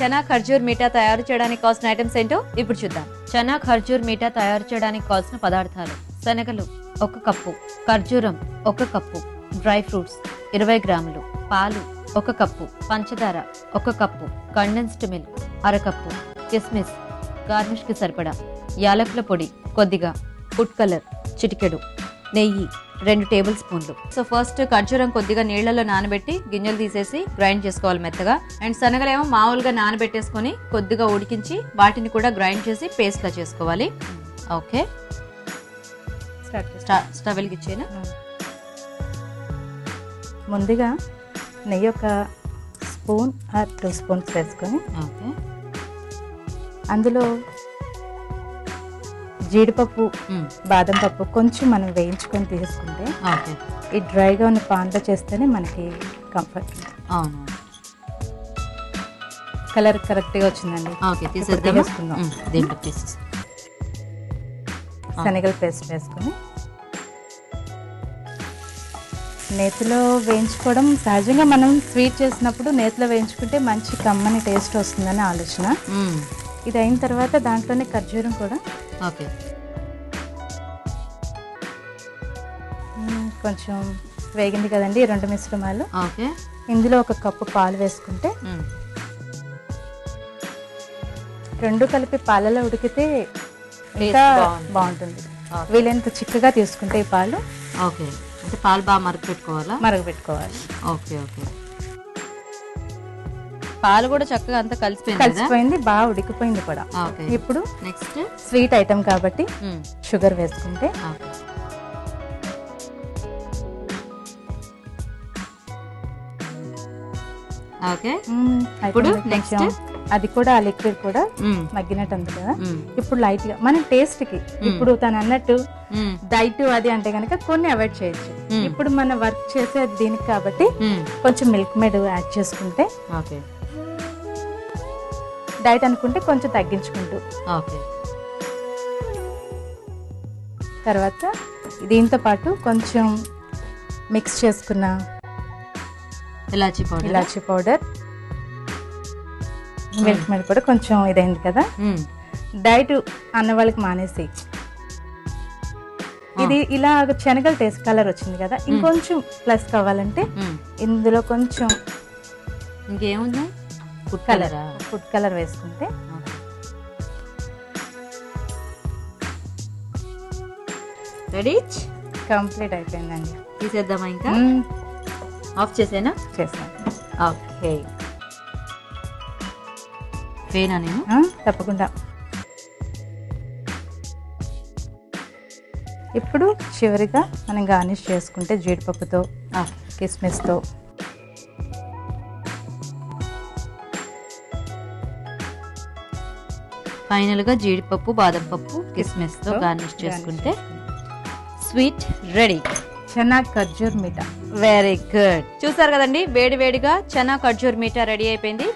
చనా ఖర్జూర్ మీఠా తయారు చేయడానికి కావాల్సిన ఐటమ్స్ ఏంటో ఇప్పుడు చూద్దాం. చనా ఖర్జూర్ మీఠా తయారు చేయడానికి కావాల్సిన పదార్థాలు. శనగలు ఒక కప్పు ఖర్జూరం ఒక కప్పు డ్రై ఫ్రూట్స్ ఇరవై గ్రాములు పాలు ఒక కప్పు పంచదార ఒక కప్పు కండెన్స్డ్ మిల్క్ అరకప్పు కిస్మిస్ గార్నిష్కి సరిపడా యాలకుల పొడి కొద్దిగా ఫుడ్ కలర్ చిటికెడు. నెయ్యి రెండు టేబుల్ స్పూన్లు. సో ఫస్ట్ ఖర్జూరం కొద్దిగా నీళ్ళలో నానబెట్టి గింజలు తీసేసి గ్రైండ్ చేసుకోవాలి మెత్తగా. అండ్ శనగలేమో మామూలుగా నానబెట్టేసుకొని కొద్దిగా ఉడికించి వాటిని కూడా గ్రైండ్ చేసి పేస్ట్ లా చేసుకోవాలి. ఓకే? స్టవ్ వెలిగించేనా ముందుగా నెయ్యి ఒక స్పూన్ ఆర్ టూ స్పూన్స్ వేసుకొని ఓకే. అందులో జీడిపప్పు బాదం పప్పు కొంచెం మనం వేయించుకొని తీసుకుంటే ఈ డ్రైగా ఉన్న పాన్లో చేస్తేనే మనకి కంఫర్ట్ అవును. కలర్ కరెక్ట్గా వచ్చిందండి. ఓకే ఇప్పుడు తీసేద్దాం తీసేసుకుందాం. దీంట్లో తీసేసి శనగల పేస్ట్ వేసుకొని నేతిలో వేయించుకోవడం సహజంగా మనం స్వీట్ చేసినప్పుడు నేతిలో వేయించుకుంటే మంచి కమ్మని టేస్ట్ వస్తుందని ఆలోచన. ఇది అయిన తర్వాత దాంట్లోనే ఖర్జూరం కూడా ఓకే. కొంచెం వేగింది కదండి రెండు మిశ్రమాలు. ఓకే. ఇందులో ఒక కప్పు పాలు వేసుకుంటే రెండు కలిపి పాలలో ఉడికితే ఇంకా బాగుంటుంది. వీలైనంత చిక్కగా తీసుకుంటే ఈ పాలు ఓకే. అంటే పాలు బాగా మరక పెట్టుకోవాలా మరగబెట్టుకోవాలి ఓకే ఓకే. పాలు కూడా చక్కగా అంతా కలిసిపోయింది కలిసిపోయింది బాగా ఉడికిపోయింది కూడా. ఇప్పుడు నెక్స్ట్? స్వీట్ ఐటమ్ కాబట్టి షుగర్ వేసుకుంటే ఓకే. ఇప్పుడు? కొంచెం. అది కూడా ఆ లిక్విడ్ కూడా మగ్గినట్టు ఉంది కదా. ఇప్పుడు లైట్గా మన టేస్ట్కి. ఇప్పుడు తను అన్నట్టు డైట్ అది అంటే కనుక కొన్ని అవాయిడ్ చేయొచ్చు. ఇప్పుడు మన వర్క్ చేసే దీనికి కాబట్టి కొంచెం మిల్క్ మేడ్ యాడ్ చేసుకుంటే ఓకే. డైట్ అనుకుంటే కొంచెం తగ్గించుకుంటూ. ఓకే. తర్వాత దీంతో పాటు కొంచెం మిక్స్ చేసుకున్న ఇలాచీ పౌడర్ ఇలాచీ పౌడర్ మిల్క్ మేడ్ కూడా కొంచెం ఇదైంది కదా. డైట్ అన్న వాళ్ళకి మానేసి. ఇది ఇలా శనగలు టేస్ట్ కలర్ వచ్చింది కదా. ఇంకొంచెం ప్లస్ కావాలంటే ఇందులో కొంచెం ఇంకేముంది? ఫుడ్ కలర్ ఫుడ్ కలర్ వేసుకుంటే. రెడీ కంప్లీట్ అయిపోయిందండి. తీసేద్దామా ఇంకా. ఆఫ్ చేసేనా? చేసాను ఓకే. వేనా నేను? తప్పకుండా. ఇప్పుడు చివరిగా మనం గార్నిష్ చేసుకుంటే జీడిపప్పుతో కిస్మిస్తో. ఫైనల్గా జీడిపప్పు బాదం పప్పు కిస్మిస్తో గార్నిష్ చేసుకుంటే sweet ready. Chana khajur meetha. Very good చూసారు కదండి వేడి వేడిగా చనా ఖర్జూర్ మీఠా రెడీ అయిపోయింది.